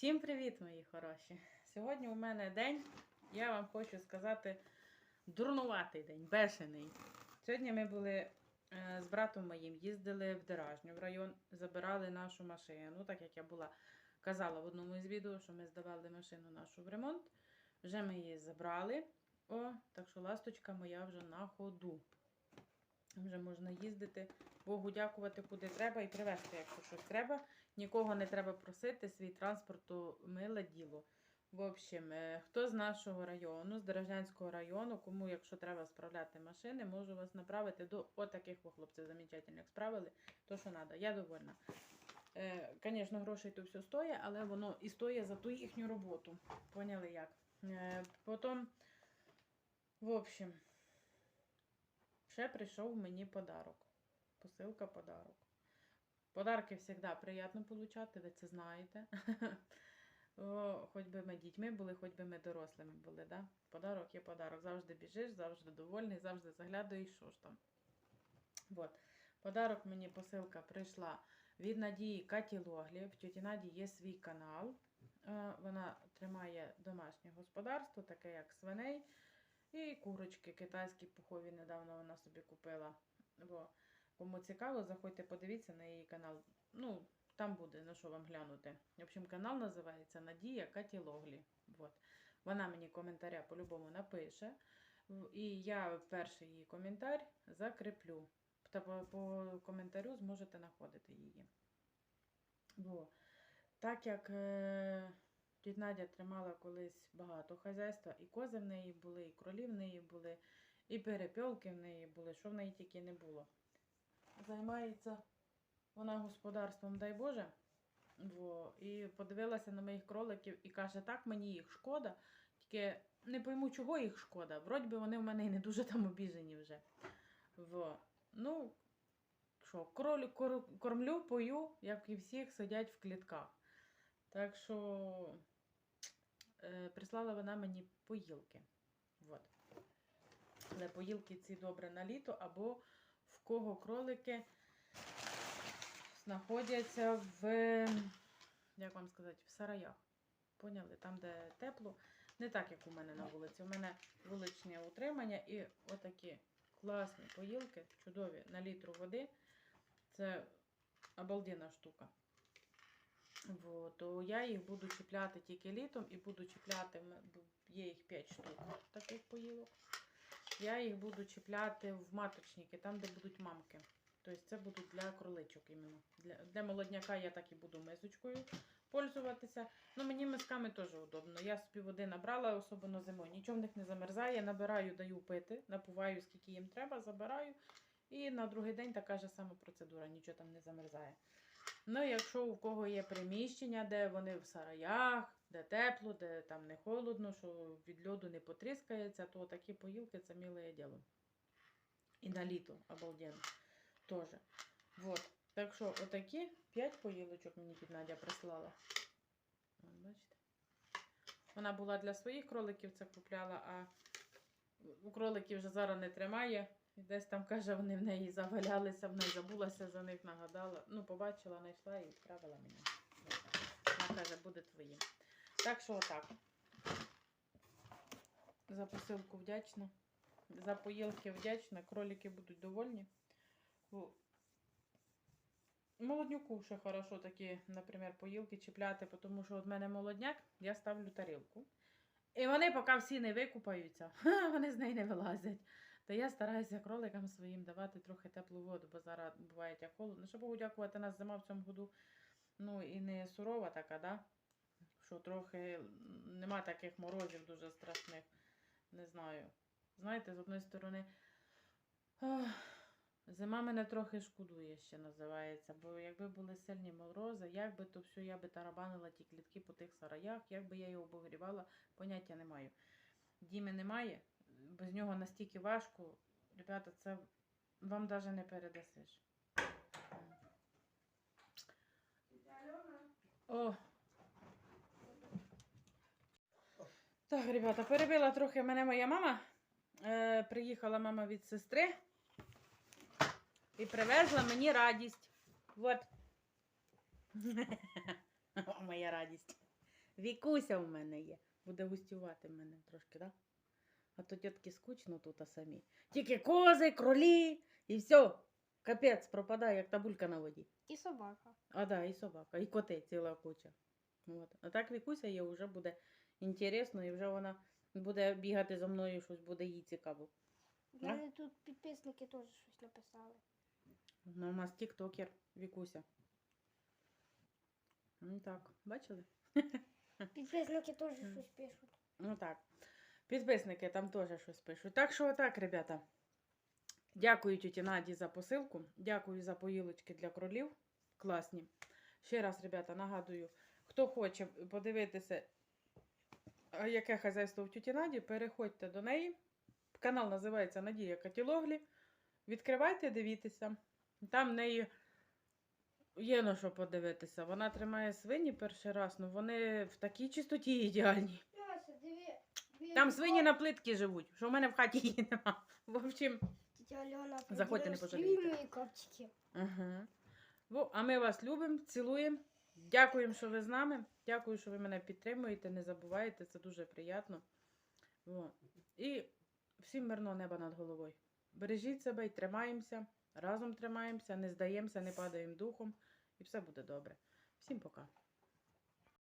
Всім привіт, мої хороші! Сьогодні у мене день, я вам хочу сказати, дурнуватий день, бешений. Сьогодні ми були е, з братом моїм, їздили в Деражню в район, забирали нашу машину, так як я була казала в одному із відео, що ми здавали машину нашу в ремонт. Вже ми її забрали. О, так що ласточка моя вже на ходу. Вже можна їздити, Богу дякувати, куди треба, і привезти, якщо щось треба. Нікого не треба просити, свій транспорт то миле діло. В общем, е, хто з нашого району, з Дорожнянського району, кому, якщо треба справляти машини, можу вас направити до отаких во хлопців замечательних справили, то що треба. Я довольна. Звісно, грошей то все стоїть, але воно і стоїть за ту їхню роботу. Поняли як? Е, Потім, в общем, ще прийшов мені подарок. Посилка подарок. Подарки завжди приємно получати, ви це знаєте. Хоч би ми дітьми були, хоч би ми дорослими були. Да? Подарок є подарок. Завжди біжиш, завжди довольний, завжди заглядаєш, що ж там. Вот. Подарок мені посилка прийшла від Надії Каті Логлі. В тіті Наді є свій канал. Е, Вона тримає домашнє господарство, таке як свиней. І курочки китайські пухові недавно вона собі купила. Бо Кому цікаво, заходьте, подивіться на її канал. Ну, там буде на що вам глянути. В общем, канал називається Надія Каті Логлі. Вот. Вона мені коментаря по-любому напише. І я перший її коментар закріплю. Та по, по коментарю зможете знаходити її. Во. Так як е, тітя Надя тримала колись багато хазяйства, і кози в неї були, і кролі в неї були, і перепілки в неї були, що в неї тільки не було займається вона господарством, дай Боже. Во, і подивилася на моїх кроликів і каже, так мені їх шкода, тільки не пойму, чого їх шкода. Вроді би вони в мене і не дуже там обіжені вже. Во. Ну, що, кролі, кор, кормлю, пою, як і всіх, сидять в клітках. Так що прислала вона мені поїлки. Вот. Але поїлки ці добре на літо або в кого кролики знаходяться в, як вам сказати, в сараях. Поняли? Там, де тепло. Не так, як у мене на вулиці. У мене вуличне утримання і отакі класні поїлки, чудові на літру води. Це обалденна штука. Вот. То я їх буду чіпляти тільки літом і буду чіпляти, є їх 5 штук таких поїлок. Я їх буду чіпляти в маточники, там, де будуть мамки. Тобто це будуть для кроличок іменно. Для, для молодняка я так і буду мисочкою пользуватися. Ну, мені мисками теж удобно. Я собі води набрала, особливо зимою. Нічого в них не замерзає. Набираю, даю пити, напуваю, скільки їм треба, забираю. І на другий день така ж сама процедура, нічого там не замерзає. Ну, якщо у кого є приміщення, де вони в сараях, де тепло, де там не холодно, що від льоду не потріскається, то такі поїлки це миле діло. І на літо обалденно теж. Вот. Так що отакі 5 поїлочок мені під Надя прислала. Бачите? Вона була для своїх кроликів це купляла, а у кроликів вже зараз не тримає. І десь там, каже, вони в неї завалялися, в неї забулася за них, нагадала. Ну, побачила, знайшла і відправила мені. Вона каже, буде твоїм. Так що отак. За посилку вдячна. За поїлки вдячна. Кролики будуть довольні. Молоднюку ще хорошо такі, наприклад, поїлки чіпляти, тому що от мене молодняк, я ставлю тарілку. І вони поки всі не викупаються, вони з неї не вилазять. Та я стараюся кроликам своїм давати трохи теплу воду, бо зараз буває як холодно. Що Богу дякувати, нас зима в цьому году ну, і не сурова така, да? що трохи нема таких морозів дуже страшних. Не знаю. Знаєте, з одної сторони, ах, зима мене трохи шкодує, ще називається. Бо якби були сильні морози, як би то все, я би тарабанила ті клітки по тих сараях, як би я його обогрівала, поняття не маю. Діми немає, без нього настільки важко. Ребята, це вам навіть не передасиш. О. Так, ребята, перебила трохи мене моя мама. Е, приїхала мама від сестри і привезла мені радість. Вот. О, моя радість. Вікуся у мене є. Буде густювати в мене трошки, так? Да? А то тітки скучно тут а самі. Тільки кози, кролі і все. Капець пропадає, як табулька на воді. І собака. А да, і собака, і коти ціла куча. От. А так Вікуся є вже буде інтересно, і вже вона буде бігати за мною, щось буде їй цікаво. Мене тут підписники теж щось написали. Ну, у нас тіктокер Вікуся. Ну так, бачили? Підписники теж щось пишуть. Ну так. Підписники там теж щось пишуть. Так що отак, ребята. Дякую тіті Наді за посилку. Дякую за поїлочки для кролів. Класні. Ще раз, ребята, нагадую, хто хоче подивитися, яке хазяйство в тіті Наді, переходьте до неї. Канал називається Надія Катілоглі. Відкривайте, дивіться. Там в неї є на що подивитися. Вона тримає свині перший раз, ну вони в такій чистоті ідеальні. Там свині на плитці живуть, що в мене в хаті її нема. В общем, Тетя Альона, Заходьте, не пожалієте. мої копчики. ага. Во, а ми вас любимо, цілуємо. Дякуємо, що ви з нами. Дякую, що ви мене підтримуєте, не забувайте, це дуже приємно. Во. І всім мирного неба над головою. Бережіть себе і тримаємося, разом тримаємося, не здаємося, не падаємо духом, і все буде добре. Всім пока.